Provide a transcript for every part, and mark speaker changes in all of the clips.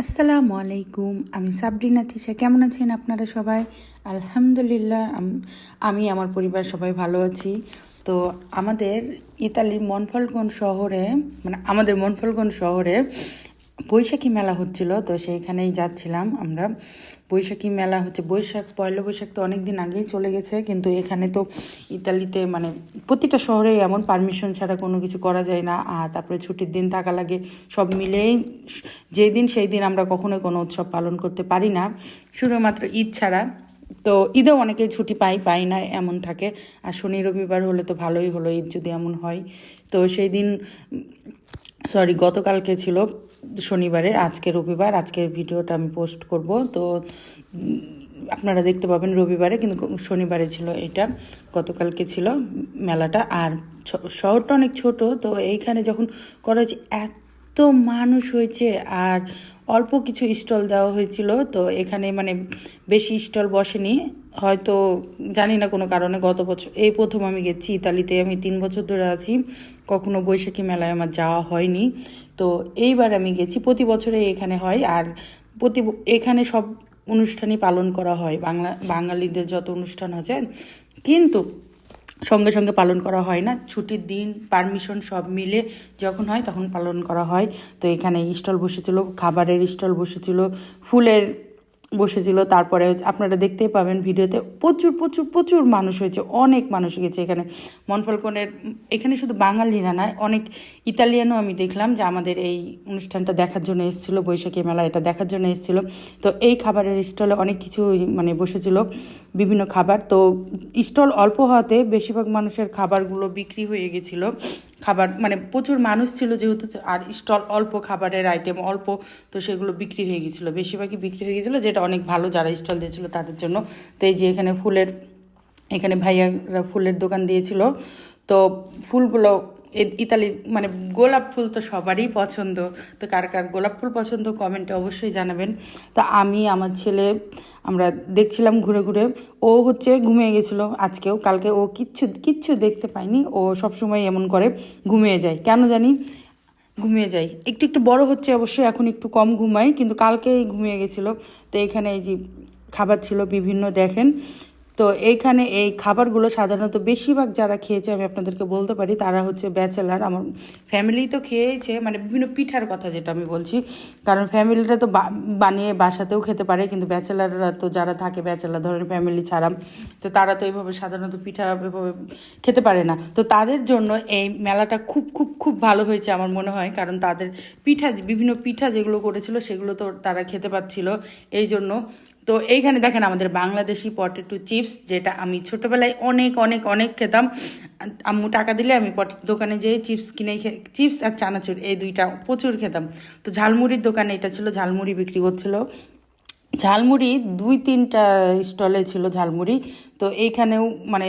Speaker 1: আসসালামু আলাইকুম, আমি সাবরিনা তিশা। কেমন আছেন আপনারা সবাই? আলহামদুলিল্লাহ, আমি আমার পরিবার সবাই ভালো আছি। তো আমাদের ইতালি মনফলগঞ্জ শহরে মানে আমাদের মনফলগঞ্জ শহরে বৈশাখী মেলা হচ্ছিল, তো সেইখানেই যাচ্ছিলাম আমরা। বৈশাখী মেলা হচ্ছে, বৈশাখ, পয়লা বৈশাখ তো অনেক দিন আগেই চলে গেছে, কিন্তু এখানে তো ইতালিতে মানে প্রতিটা শহরেই এমন পারমিশন ছাড়া কোনো কিছু করা যায় না, আর তারপরে ছুটির দিন থাকা লাগে, সব মিলেই স- যেই দিন সেই দিন আমরা কখনোই কোনো উৎসব পালন করতে পারি না, শুধুমাত্র ঈদ ছাড়া। তো ঈদেও অনেকেই ছুটি পাই পাই না, এমন থাকে, আর শনি রবিবার হলে তো ভালোই হলো ঈদ যদি এমন হয়। তো সেই দিন সরি গতকালকে ছিল শনিবারে, আজকে রবিবার, আজকের ভিডিওটা আমি পোস্ট করব। তো আপনারা দেখতে পাবেন রবিবারে, কিন্তু শনিবারে ছিল এটা, গতকালকে ছিল মেলাটা। আর শহরটা অনেক ছোট, তো এইখানে যখন করা হয়েছে, এত মানুষ হয়েছে, আর অল্প কিছু স্টল দেওয়া হয়েছিল। তো এখানে মানে বেশি স্টল বসেনি। হয়তো জানি না কোনো কারণে গত বছর, এই প্রথম আমি গেছি, ইতালিতে আমি তিন বছর ধরে আছি। কখনো বৈশাখী মেলায় আমার যাওয়া হয়নি। তো এইবার আমি গেছি, প্রতি বছরে এখানে হয় আর প্রতি এখানে সব অনুষ্ঠানই পালন করা হয়, বাংলা, বাঙালিদের যত অনুষ্ঠান আছে, কিন্তু সঙ্গে সঙ্গে পালন করা হয় না, ছুটির দিন পারমিশন সব মিলে যখন হয় তখন পালন করা হয়। তো এখানে স্টল বসেছিল, খাবারের স্টল বসেছিল, ফুলের বসেছিল, তারপরে আপনারা দেখতেই পাবেন ভিডিওতে প্রচুর প্রচুর প্রচুর মানুষ হয়েছে, অনেক মানুষ গেছে এখানে। মনফলকনের, এখানে শুধু বাঙালিরা না অনেক ইতালিয়ানও আমি দেখলাম যে আমাদের এই অনুষ্ঠানটা দেখার জন্য এসেছিল, বৈশাখী মেলা এটা দেখার জন্য এসেছিল। তো এই খাবারের স্টলে অনেক কিছু মানে বসেছিল, বিভিন্ন খাবার। তো স্টল অল্প হওয়াতে বেশিরভাগ মানুষের খাবারগুলো বিক্রি হয়ে গেছিল। খাবার মানে প্রচুর মানুষ ছিল যেহেতু আর স্টল, অল্প খাবারের আইটেম অল্প, তো সেগুলো বিক্রি হয়ে গেছিল বেশিরভাগই বিক্রি হয়ে গেছিল যেটা অনেক ভালো যারা স্টল দিয়েছিলো তাদের জন্য। তো এই যে এখানে ফুলের, এখানে ভাইয়ারা ফুলের দোকান দিয়েছিল। তো ফুলগুলো ইতালির মানে গোলাপ ফুল তো সবারই পছন্দ। তো কার কার গোলাপ ফুল পছন্দ কমেন্টে অবশ্যই জানাবেন। তো আমি, আমার ছেলে, আমরা দেখছিলাম ঘুরে ঘুরে। ও হচ্ছে ঘুমিয়ে গেছিল আজকেও। কালকে ও কিচ্ছু কিচ্ছু দেখতে পায়নি। ও সবসময় এমন করে ঘুমিয়ে যায়। কেন জানি? ঘুমিয়ে যাই একটু একটু বড় হচ্ছে অবশ্যই এখন একটু কম ঘুমাই কিন্তু কালকেই ঘুমিয়ে গেছিল। তো এখানে এই যে খাবার ছিল, বিভিন্ন দেখেন। তো এইখানে এই খাবারগুলো সাধারণত বেশিরভাগ যারা খেয়েছে, আমি আপনাদেরকে বলতে পারি, তারা হচ্ছে ব্যাচেলার। আমার ফ্যামিলি তো খেয়েছে মানে বিভিন্ন পিঠার কথা যেটা আমি বলছি। কারণ ফ্যামিলিরা তো বানিয়ে বাসাতেও খেতে পারে, কিন্তু ব্যাচেলাররা তো যারা থাকে, ব্যাচেলার ধরেন ফ্যামিলি ছাড়া, তো তারা তো এইভাবে সাধারণত পিঠা এভাবে খেতে পারে না। তো তাদের জন্য এই মেলাটা খুব খুব খুব ভালো হয়েছে আমার মনে হয়, কারণ তাদের পিঠা, বিভিন্ন পিঠা যেগুলো করেছিল, সেগুলো তো তারা খেতে পাচ্ছিল এই জন্য তো এইখানে দেখেন আমাদের বাংলাদেশি পটেটো চিপস যেটা আমি ছোটোবেলায় অনেক অনেক অনেক খেতাম। আম্মু টাকা দিলে আমি পটেটো দোকানে যেয়ে চিপস কিনে চিপস আর চানাচুর এই দুইটা প্রচুর খেতাম। তো ঝালমুড়ির দোকানে এটা ছিল, ঝালমুড়ি বিক্রি করছিল। ঝালমুড়ি দুই, তিনটা স্টলে ছিল ঝালমুড়ি। তো এইখানেও মানে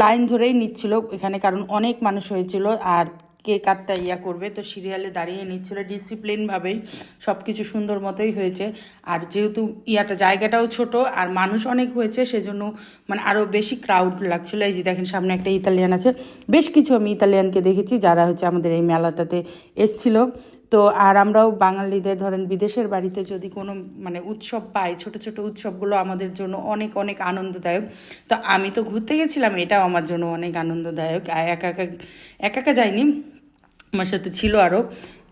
Speaker 1: লাইন ধরেই নিচ্ছিল, এখানে কারণ অনেক মানুষ হয়েছিল। আর কে কারটা ইয়া করবে? তো সিরিয়ালে দাঁড়িয়ে নিচ্ছিল ডিসিপ্লিনভাবেই সব কিছু সুন্দর মতোই হয়েছে। আর যেহেতু ইয়াটা জায়গাটাও ছোট আর মানুষ অনেক হয়েছে, সেজন্য মানে আরও বেশি ক্রাউড লাগছিল। এই যে দেখেন, সামনে একটা ইতালিয়ান আছে। বেশ কিছু আমি ইতালিয়ানকে দেখেছি যারা হচ্ছে আমাদের এই মেলাটাতে এসছিল। তো আর আমরাও বাঙালিদের, ধরেন বিদেশের বাড়িতে যদি কোনো মানে উৎসব পাই, ছোট ছোট উৎসবগুলো আমাদের জন্য অনেক অনেক আনন্দদায়ক। তো আমি তো ঘুরতে গেছিলাম, এটাও আমার জন্য অনেক আনন্দদায়ক। একা একা একা একা যাইনি। আমার সাথে ছিল আরও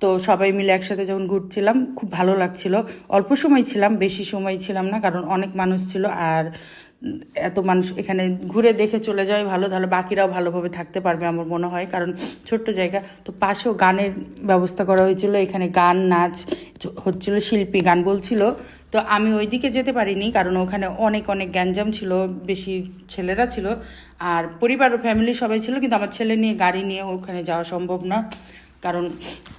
Speaker 1: তো সবাই মিলে একসাথে যখন ঘুরছিলাম, খুব ভালো লাগছিল। অল্প সময় ছিলাম, বেশি সময় ছিলাম না, কারণ অনেক মানুষ ছিল আর এত মানুষ এখানে ঘুরে দেখে চলে যায় ভালো। তাহলে বাকিরাও ভালোভাবে থাকতে পারবে আমার মনে হয়, কারণ ছোট্ট জায়গা। তো পাশেও গানের ব্যবস্থা করা হয়েছিল, এখানে গান, নাচ, হচ্ছিল শিল্পী গান বলছিল। তো আমি ওই দিকে যেতে পারিনি, কারণ ওখানে অনেক অনেক গ্যাঞ্জাম ছিল, বেশি ছেলেরা ছিল আর পরিবার ও ফ্যামিলি সবাই ছিল, কিন্তু আমার ছেলে নিয়ে, গাড়ি নিয়ে ওখানে যাওয়া সম্ভব না। কারণ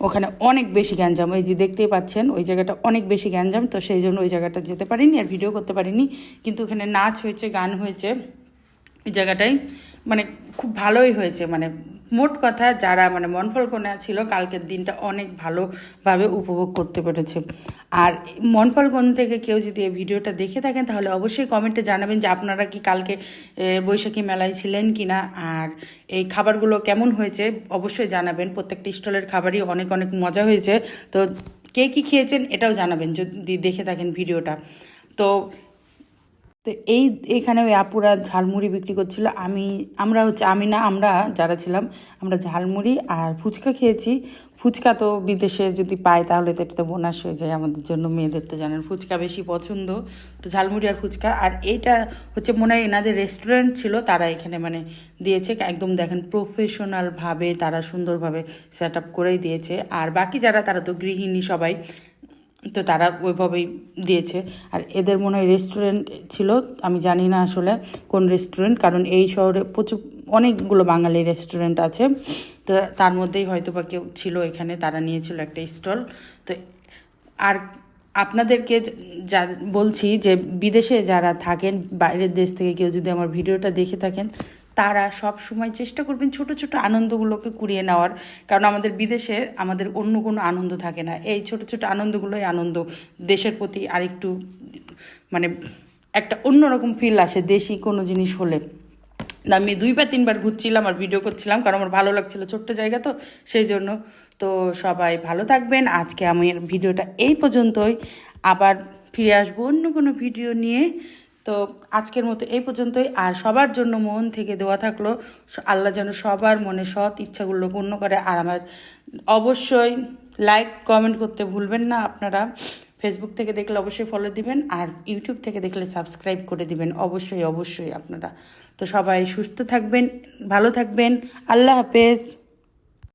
Speaker 1: ওখানে অনেক বেশি গ্যাঞ্জাম, ওই যে দেখতেই পাচ্ছেন, ওই জায়গাটা অনেক বেশি গ্যাঞ্জাম, তো সেই জন্য ওই জায়গাটা যেতে পারিনি আর ভিডিও করতে পারিনি। কিন্তু ওখানে নাচ হয়েছে, গান হয়েছে। ওই জায়গাটাই মানে খুব ভালোই হয়েছে। মানে মোট কথা যারা মানে মনফলকোনা ছিল, কালকের দিনটা অনেক ভালোভাবে উপভোগ করতে পেরেছে। আর মনফলকোন থেকে কেউ যদি এই ভিডিওটা দেখে থাকেন, তাহলে অবশ্যই কমেন্টে জানাবেন যে আপনারা কি কালকে বৈশাখী মেলায় ছিলেন কি না আর এই খাবারগুলো কেমন হয়েছে, অবশ্যই জানাবেন। প্রত্যেকটা স্টলের খাবারই অনেক অনেক মজা হয়েছে। তো কে কী খেয়েছেন, এটাও জানাবেন যদি দেখে থাকেন ভিডিওটা। তো তো এই, এখানে ওই আপুরা ঝালমুড়ি বিক্রি করছিল। আমি, আমরা হচ্ছে, আমি না, আমরা যারা ছিলাম, আমরা ঝালমুড়ি আর ফুচকা খেয়েছি। ফুচকা তো বিদেশে যদি পাই, তাহলে তো এটা তো বোনাস হয়ে যায় আমাদের জন্য। মেয়েদের তো জানেন, ফুচকা বেশি পছন্দ। তো ঝালমুড়ি আর ফুচকা। আর এইটা হচ্ছে, মনে হয় এনাদের রেস্টুরেন্ট ছিল, তারা এখানে মানে দিয়েছে। একদম দেখেন প্রফেশনালভাবে তারা সুন্দরভাবে সেট আপ করেই দিয়েছে। আর বাকি যারা, তারা তো গৃহিণী সবাই। তো তারা ওইভাবেই দিয়েছে। আর এদের মনে হয় রেস্টুরেন্ট ছিল, আমি জানি না আসলে কোন রেস্টুরেন্ট কারণ এই শহরে প্রচুর, অনেকগুলো বাঙালি রেস্টুরেন্ট আছে। তো তার মধ্যেই হয়তো বা কেউ ছিল এখানে, তারা নিয়েছিল একটা স্টল তো আর আপনাদেরকে যা বলছি যে বিদেশে যারা থাকেন, বাইরের দেশ থেকে কেউ যদি আমার ভিডিওটা দেখে থাকেন তারা সব সময় চেষ্টা করবেন ছোট ছোট আনন্দগুলোকে কুড়িয়ে নেওয়ার। কারণ আমাদের বিদেশে আমাদের অন্য কোনো আনন্দ থাকে না। এই ছোট ছোট আনন্দগুলোই আনন্দ। দেশের প্রতি আরেকটু মানে একটা অন্যরকম ফিল আসে দেশি কোনো জিনিস হলে। আমি দুইবার, তিনবার ঘুরছিলাম আর ভিডিও করছিলাম কারণ আমার ভালো লাগছিল ছোট্ট জায়গা তো, সেই জন্য। তো সবাই ভালো থাকবেন। আজকে আমি ভিডিওটা এই পর্যন্তই। আবার ফিরে আসব অন্য কোনো ভিডিও নিয়ে। তো আজকের মতো এই পর্যন্তই। আর সবার জন্য মন থেকে দেওয়া থাকল, আল্লাহ যেন সবার মনে সৎ ইচ্ছাগুলো পূর্ণ করে। আর আমার অবশ্যই লাইক কমেন্ট করতে ভুলবেন না আপনারা। ফেসবুক থেকে দেখলে অবশ্যই ফলো দিবেন আর ইউটিউব থেকে দেখলে সাবস্ক্রাইব করে দিবেন। অবশ্যই অবশ্যই আপনারা। তো সবাই সুস্থ থাকবেন, ভালো থাকবেন। আল্লাহ হাফেজ।